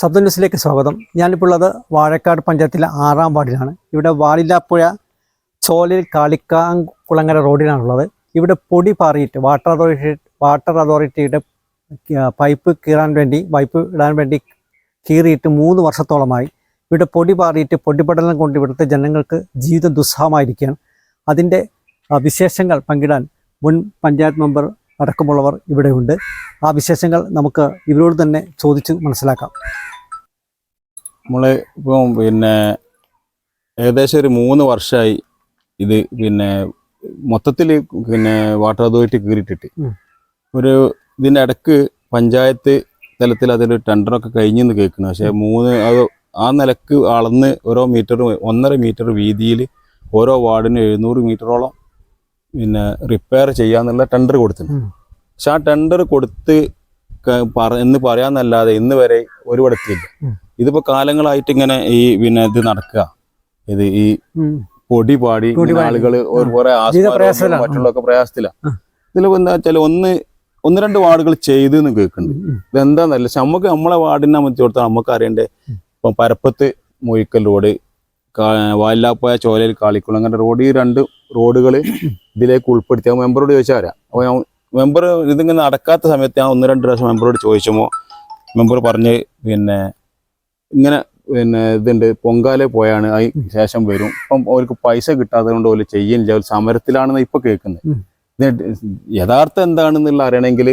ശബ്ദ ന്യൂസിലേക്ക് സ്വാഗതം. ഞാനിപ്പോൾ ഉള്ളത് വാഴക്കാട് പഞ്ചായത്തിലെ ആറാം വാർഡിലാണ്. ഇവിടെ വാളില്ലാപ്പുഴ ചോലിൽ കാളിക്കാംകുളങ്ങര റോഡിലാണുള്ളത് ഇവിടെ പൊടി പാറിയിട്ട് വാട്ടർ അതോറിറ്റി വാട്ടർ അതോറിറ്റിയുടെ പൈപ്പ് കീറാൻ വേണ്ടി പൈപ്പ് ഇടാൻ വേണ്ടി കീറിയിട്ട് മൂന്ന് വർഷത്തോളമായി. ഇവിടെ പൊടി പാറിയിട്ട് പൊടിപടലം കൊണ്ട് ഇവിടുത്തെ ജനങ്ങൾക്ക് ജീവിതം ദുസ്സഹമായിരിക്കുകയാണ്. അതിന്റെ വിശേഷങ്ങൾ പങ്കിടാൻ മുൻ പഞ്ചായത്ത് മെമ്പർ അടക്കമുള്ളവർ ഇവിടെയുണ്ട്. ആ വിശേഷങ്ങൾ നമുക്ക് ഇവരോട് തന്നെ ചോദിച്ച് മനസ്സിലാക്കാം. നമ്മൾ ഇപ്പം പിന്നെ ഏകദേശം ഒരു മൂന്ന് വർഷമായി ഇത് പിന്നെ മൊത്തത്തിൽ പിന്നെ വാട്ടർ അതോറിറ്റി കീറിയിട്ടിട്ട്. ഒരു ഇതിന്റെ ഇടയ്ക്ക് പഞ്ചായത്ത് തലത്തിൽ അതിന്റെ ടെൻഡറൊക്കെ കഴിഞ്ഞെന്ന് കേൾക്കുന്നു. പക്ഷേ മൂന്ന് അത് ആ നിലയ്ക്ക് അളന്ന് ഓരോ മീറ്റർ ഒന്നര മീറ്റർ വീതിയിൽ ഓരോ വാർഡിന് എഴുന്നൂറ് മീറ്ററോളം പിന്നെ റിപ്പയർ ചെയ്യാന്നുള്ള ടെൻഡർ കൊടുത്തിട്ടുണ്ട് പക്ഷെ ആ ടെൻഡർ കൊടുത്ത് എന്ന് പറയാന്നല്ലാതെ ഇന്ന് വരെ ഒരു പടത്തില്ല ഉം. ഇതിപ്പോ കാലങ്ങളായിട്ട് ഇങ്ങനെ ഈ പിന്നെ ഇത് നടക്കുക ഇത് ഈ. പൊടി പാടി ആളുകൾ കുറെ ജീവിത ആസ്മാരവും പ്രയാസത്തിലാണ്. മറ്റുള്ളതൊക്കെ പ്രയാസത്തില ആ. എന്താ വെച്ചാൽ ഒന്ന് ഒന്ന് രണ്ട് വാർഡുകൾ ചെയ്ത് എന്ന് കേൾക്കുന്നുണ്ട്. ഇതെന്താന്നല്ല പക്ഷെ നമുക്ക് നമ്മളെ വാർഡിനെ സംബന്ധിച്ചിടത്തോളം നമുക്ക് അറിയണ്ടേ ഇപ്പം പരപ്പത്ത് മൊയ്ക്കൽ റോഡ് വാലാപ്പുഴ ചോലയിൽ കാളിക്കുളം അങ്ങനെ റോഡ് ഈ രണ്ട് റോഡുകൾ ഇതിലേക്ക് ഉൾപ്പെടുത്തി. ആ മെമ്പറോട് ചോദിച്ചാൽ വരാം. അപ്പോൾ ഞാൻ മെമ്പർ ഇതിങ്ങനെ നടക്കാത്ത സമയത്ത് ഞാൻ ഒന്ന് രണ്ട് പ്രാവശ്യം മെമ്പറോട് ചോദിച്ചുമ്പോൾ മെമ്പർ പറഞ്ഞ് പിന്നെ ഇങ്ങനെ പിന്നെ ഇതുണ്ട്. പൊങ്കാല പോയാണ് അതിന് ശേഷം വരും. ഇപ്പം അവർക്ക് പൈസ കിട്ടാത്തത് കൊണ്ട് അവർ ചെയ്യുന്നില്ല അവർ സമരത്തിലാണെന്ന് ഇപ്പൊ കേൾക്കുന്നത് ഇത് യഥാർത്ഥം എന്താണെന്നുള്ള അറിയണമെങ്കിൽ.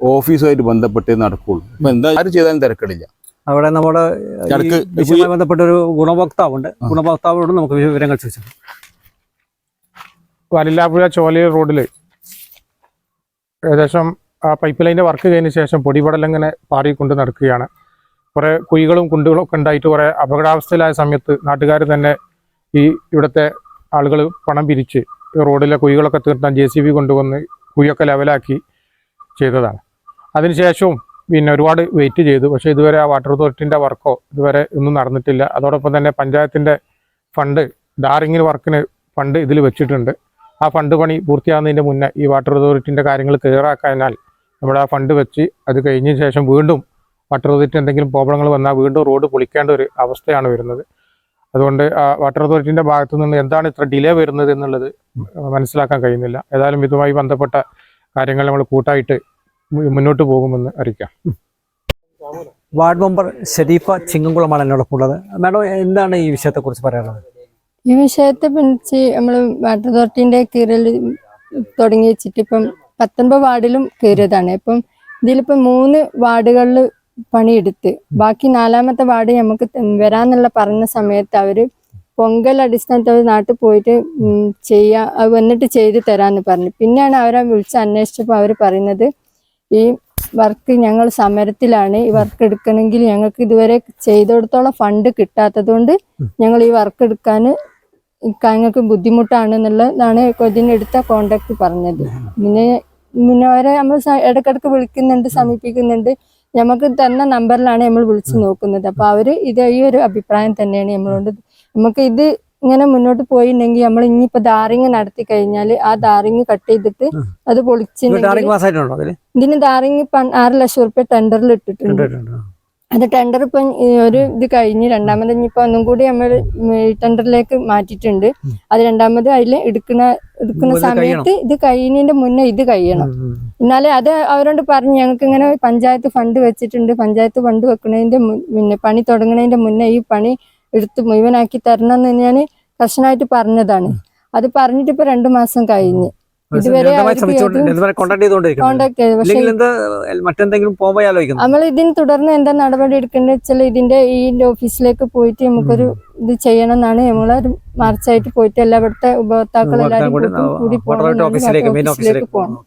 ഓഫീസുമായിട്ട് ബന്ധപ്പെട്ട് നടക്കുള്ളൂ. ഇപ്പൊ എന്താ ആര് ചെയ്താലും തിരക്കടില്ല. അവിടെ നമ്മുടെ വിഷയമായി വിഷയവുമായി ബന്ധപ്പെട്ട ഒരു ഗുണഭോക്താവുണ്ട്. ഗുണഭോക്താവിനോട് നമുക്ക് വിവരങ്ങൾ ചോദിച്ചു വലില്ലാപ്പുഴ ചോലയൂർ റോഡിൽ ഏകദേശം ആ പൈപ്പ് ലൈന്റെ വർക്ക് കഴിഞ്ഞ ശേഷം പൊടിപടലം ഇങ്ങനെ പാറിക്കൊണ്ട് നടക്കുകയാണ്. കുറേ കുഴികളും കുണ്ടുകളും ഒക്കെ ഉണ്ടായിട്ട് കുറേ അപകടാവസ്ഥയിലായ സമയത്ത് നാട്ടുകാർ തന്നെ ഈ ഇവിടുത്തെ ആളുകൾ പണം പിരിച്ച് ഈ റോഡിലെ കുഴികളൊക്കെ തീർത്താൻ ജെ സി ബി കൊണ്ടുവന്ന് കുഴിയൊക്കെ ലെവലാക്കി ചെയ്തതാണ്. അതിനുശേഷവും പിന്നെ ഒരുപാട് വെയിറ്റ് ചെയ്തു. പക്ഷേ ഇതുവരെ ആ വാട്ടർ അതോറിറ്റിന്റെ വർക്കോ ഇതുവരെ ഒന്നും നടന്നിട്ടില്ല. അതോടൊപ്പം തന്നെ പഞ്ചായത്തിന്റെ ഫണ്ട് ഡാറിങ്ങിന് വർക്കിന് ഫണ്ട് ഇതിൽ വെച്ചിട്ടുണ്ട്. ആ ഫണ്ട് പണി പൂർത്തിയാകുന്നതിന്റെ മുന്നേ ഈ വാട്ടർ അതോറിറ്റിന്റെ കാര്യങ്ങൾ ക്ലിയറാക്കാനാൽ നമ്മുടെ ആ ഫണ്ട് വെച്ച് അത് കഴിഞ്ഞ ശേഷം വീണ്ടും വാട്ടർ അതോറിറ്റി എന്തെങ്കിലും പ്രോബ്ലങ്ങൾ വന്നാൽ വീണ്ടും റോഡ് പൊളിക്കേണ്ട ഒരു അവസ്ഥയാണ് വരുന്നത്. അതുകൊണ്ട് ആ വാട്ടർ അതോറിറ്റിന്റെ ഭാഗത്തു നിന്ന് എന്താണ് ഇത്ര ഡിലേ വരുന്നത് എന്നുള്ളത് മനസ്സിലാക്കാൻ കഴിയുന്നില്ല. ഏതായാലും ഇതുമായി ബന്ധപ്പെട്ട കാര്യങ്ങൾ നമ്മൾ കൂട്ടായിട്ട് മുന്നോട്ട് പോകുമെന്ന് അറിയിക്കാം. വാർഡ് മെമ്പർ ഷരീഫ ചിങ്ങംകുളമാണ് എന്നോടൊപ്പം ഉള്ളത്. മാഡം എന്താണ് ഈ വിഷയത്തെക്കുറിച്ച് പറയാനുള്ളത്? ഈ വിഷയത്തെ പിടിച്ച് നമ്മൾ വാട്ടർ അതോറിറ്റിന്റെ കീഴിൽ തുടങ്ങി വെച്ചിട്ട് ഇപ്പം പത്തൊൻപത് വാർഡിലും കീറിയതാണ്. ഇപ്പം ഇതിലിപ്പം മൂന്ന് വാർഡുകളിൽ പണിയെടുത്ത് ബാക്കി നാലാമത്തെ വാർഡ് നമുക്ക് വരാന്നുള്ള പറഞ്ഞ സമയത്ത് അവർ പൊങ്കൽ അടിസ്ഥാനത്തിൽ അവർ നാട്ടിൽ പോയിട്ട് ചെയ്യാ അത് വന്നിട്ട് ചെയ്ത് തരാന്ന് പറഞ്ഞു. പിന്നെയാണ് അവരെ വിളിച്ച് അന്വേഷിച്ചപ്പോൾ അവർ പറയുന്നത് ഈ വർക്ക് ഞങ്ങൾ സമരത്തിലാണ് ഈ വർക്ക് എടുക്കണമെങ്കിൽ ഞങ്ങൾക്ക് ഇതുവരെ ചെയ്തെടുത്തോളം ഫണ്ട് കിട്ടാത്തത് കൊണ്ട് ഞങ്ങൾ ഈ വർക്ക് എടുക്കാൻ ഞങ്ങൾക്ക് ബുദ്ധിമുട്ടാണ് എന്നുള്ളതാണ് എടുത്ത കോണ്ടാക്ട് പറഞ്ഞത്. പിന്നെ പിന്നെ അവരെ നമ്മൾ ഇടക്കിടക്ക് വിളിക്കുന്നുണ്ട് സമീപിക്കുന്നുണ്ട്. നമുക്ക് തന്ന നമ്പറിലാണ് നമ്മൾ വിളിച്ചു നോക്കുന്നത്. അപ്പൊ അവർ ഇത് ഈ ഒരു അഭിപ്രായം തന്നെയാണ് നമ്മളോട്. നമുക്ക് ഇത് ഇങ്ങനെ മുന്നോട്ട് പോയിട്ടുണ്ടെങ്കിൽ നമ്മൾ ഇനിയിപ്പോ ദാറിങ് നടത്തി കഴിഞ്ഞാൽ ആ ദാറിങ് കട്ട് ചെയ്തിട്ട് അത് പൊളിച്ചിട്ടുണ്ടെങ്കിൽ ഇതിന് ദാറിങ് ആറ് ലക്ഷം റുപ്യ ടെൻഡറിൽ ഇട്ടിട്ടുണ്ട്. അത് ടെൻഡർ ഇപ്പൊ ഒരു ഇത് കഴിഞ്ഞ് രണ്ടാമത് ഇനിയിപ്പോ ഒന്നും കൂടി നമ്മൾ ടെൻഡറിലേക്ക് മാറ്റിയിട്ടുണ്ട്. അത് രണ്ടാമത് അതിൽ എടുക്കുന്ന എടുക്കുന്ന സമയത്ത് ഇത് കഴിയുന്നതിന്റെ മുന്നേ ഇത് കഴിയണം. എന്നാലേ അത് അവരോട് പറഞ്ഞു ഞങ്ങൾക്ക് ഇങ്ങനെ പഞ്ചായത്ത് ഫണ്ട് വെച്ചിട്ടുണ്ട്. പഞ്ചായത്ത് ഫണ്ട് വെക്കുന്നതിന്റെ മുന്നേ പിന്നെ പണി തുടങ്ങുന്നതിന്റെ മുന്നേ ഈ പണി എടുത്ത് മുഴുവനാക്കി തരണം എന്ന് ഞാൻ കർശനായിട്ട് പറഞ്ഞതാണ്. അത് പറഞ്ഞിട്ട് ഇപ്പൊ രണ്ടു മാസം കഴിഞ്ഞ്. ഇതുവരെ കോണ്ടാക്ട് ചെയ്തു. പക്ഷെ നമ്മൾ ഇതിന് തുടർന്ന് എന്താ നടപടി എടുക്കേണ്ടത് വെച്ചാൽ ഇതിന്റെ ഈ ഓഫീസിലേക്ക് പോയിട്ട് നമുക്കൊരു ഇത് ചെയ്യണം എന്നാണ് നമ്മളൊരു മാർച്ചായിട്ട് പോയിട്ട് എല്ലാ ഇവിടുത്തെ ഉപഭോക്താക്കൾ എല്ലാവരും കൂടി പോകണം ഓഫീസിലേക്ക് പോകണം.